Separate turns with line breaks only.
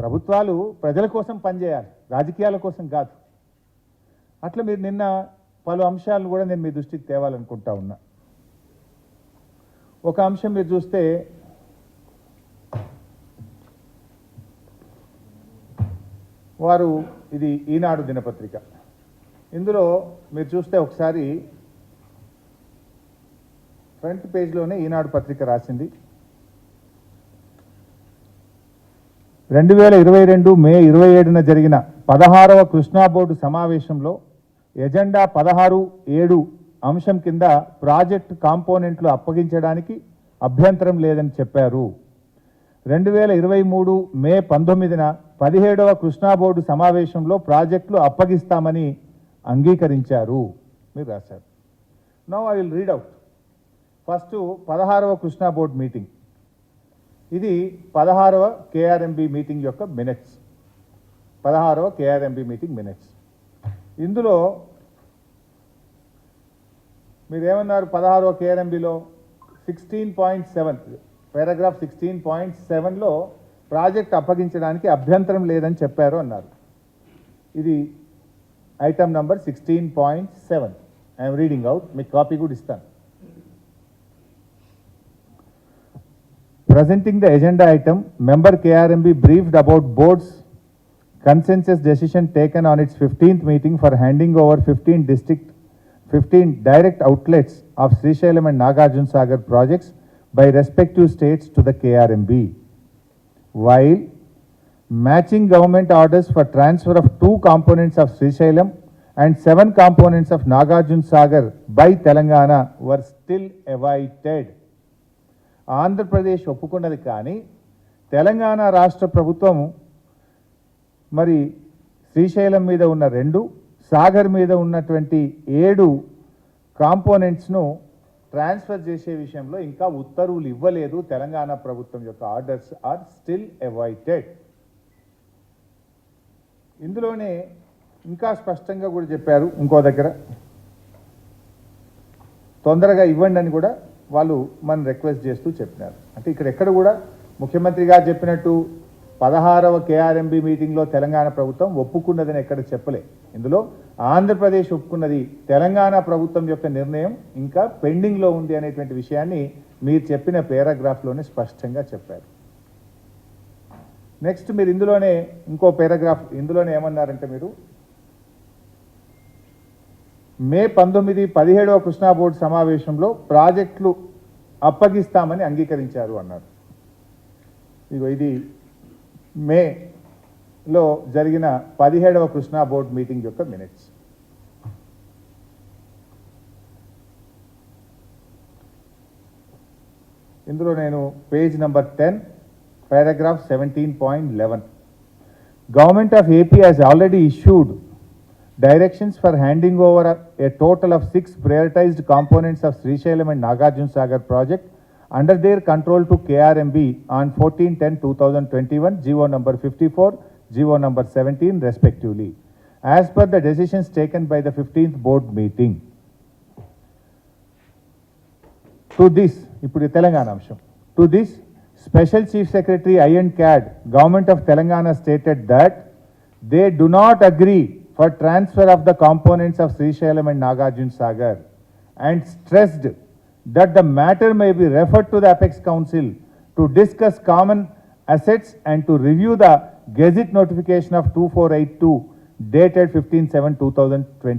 ప్రభుత్వాలు ప్రజల కోసం పనిచేయాలి రాజకీయాల కోసం కాదు అట్లా మీరు నిన్న పలు అంశాలను కూడా నేను మీ దృష్టికి తేవాలనుకుంటా ఉన్నా ఒక అంశం మీరు చూస్తే వారు ఇది ఈనాడు దినపత్రిక ఇందులో మీరు చూస్తే ఒకసారి ఫ్రంట్ పేజ్లోనే ఈనాడు పత్రిక రాసింది రెండు వేల ఇరవై రెండు మే ఇరవై ఏడున జరిగిన పదహారవ కృష్ణా బోర్డు సమావేశంలో ఎజెండా పదహారు ఏడు అంశం కింద ప్రాజెక్ట్ కాంపోనెంట్లు అప్పగించడానికి అభ్యంతరం లేదని చెప్పారు రెండు వేల ఇరవై మూడు మే పంతొమ్మిదిన పదిహేడవ కృష్ణా బోర్డు సమావేశంలో ప్రాజెక్టులు అప్పగిస్తామని అంగీకరించారు మీరు రాశారు no I will read out first పదహారవ కృష్ణా బోర్డు మీటింగ్ ఇది పదహారవ కేఆర్ఎంబి మీటింగ్ యొక్క మినిట్స్ పదహారవ కేఆర్ఎంబి మీటింగ్ మినిట్స్ ఇందులో మీరేమన్నారు పదహారవ కేఆర్ఎంబిలో sixteen point seven paragraph sixteen point సెవెన్లో ప్రాజెక్ట్ అప్పగించడానికి అభ్యంతరం లేదని చెప్పారు అన్నారు ఇది item number sixteen point seven I'm reading out మీకు కాపీ కూడా ఇస్తాను Presenting the agenda item, member KRMB briefed about board's consensus decision taken on its 15th meeting for handing over 15 district 15 direct outlets of Srishalam and Nagarjun Sagar projects by respective states to the KRMB. While matching government orders for transfer of two components of Srishalam and seven components of Nagarjun Sagar by Telangana were still awaited. Andhra Pradesh ఒప్పుకున్నది కానీ తెలంగాణ రాష్ట్ర ప్రభుత్వం మరి శ్రీశైలం మీద ఉన్న రెండు సాగర్ మీద ఉన్నటువంటి ఏడు కాంపోనెంట్స్ను ట్రాన్స్ఫర్ చేసే విషయంలో ఇంకా ఉత్తర్వులు ఇవ్వలేదు తెలంగాణ ప్రభుత్వం యొక్క ఆర్డర్స్ ఆర్ స్టిల్ అవాయిటెడ్ ఇందులోనే ఇంకా స్పష్టంగా కూడా చెప్పారు ఇంకో దగ్గర తొందరగా ఇవ్వండి అని కూడా వాళ్ళు మనం రిక్వెస్ట్ చేస్తూ చెప్పినారు అంటే ఇక్కడ ఎక్కడ కూడా ముఖ్యమంత్రి గారు చెప్పినట్టు పదహారవ కేఆర్ఎంబి మీటింగ్లో తెలంగాణ ప్రభుత్వం ఒప్పుకున్నదని ఎక్కడ చెప్పలే ఇందులో ఆంధ్రప్రదేశ్ ఒప్పుకున్నది తెలంగాణ ప్రభుత్వం యొక్క నిర్ణయం ఇంకా పెండింగ్లో ఉంది అనేటువంటి విషయాన్ని మీరు చెప్పిన పేరాగ్రాఫ్లోనే స్పష్టంగా చెప్పారు నెక్స్ట్ మీరు ఇందులోనే ఇంకో పేరాగ్రాఫ్ ఇందులోనే ఏమన్నారంటే మీరు మే పంతొమ్మిది పదిహేడవ కృష్ణా బోర్డు సమావేశంలో ప్రాజెక్టులు అప్పగిస్తామని అంగీకరించారు అన్నారు ఇగో ఇది మేలో జరిగిన పదిహేడవ కృష్ణా బోర్డు మీటింగ్ యొక్క మినిట్స్ ఇందులో నేను page number ten paragraph seventeen point eleven government of AP has already issued Directions for handing over a total of 6 prioritized components of Srishailam and Nagarjun Sagar project under their control to KRMB on 14-10-2021, GO number 54, GO number 17 respectively, as per the decisions taken by the 15th board meeting. To this, Special Chief Secretary I.N. CAD, Government of Telangana stated that they do not agree for transfer of the components of Sri Shailam and Nagarjun Sagar and stressed that the matter may be referred to the Apex Council to discuss common assets and to review the Gazette notification of 2482 dated 15-7-2020.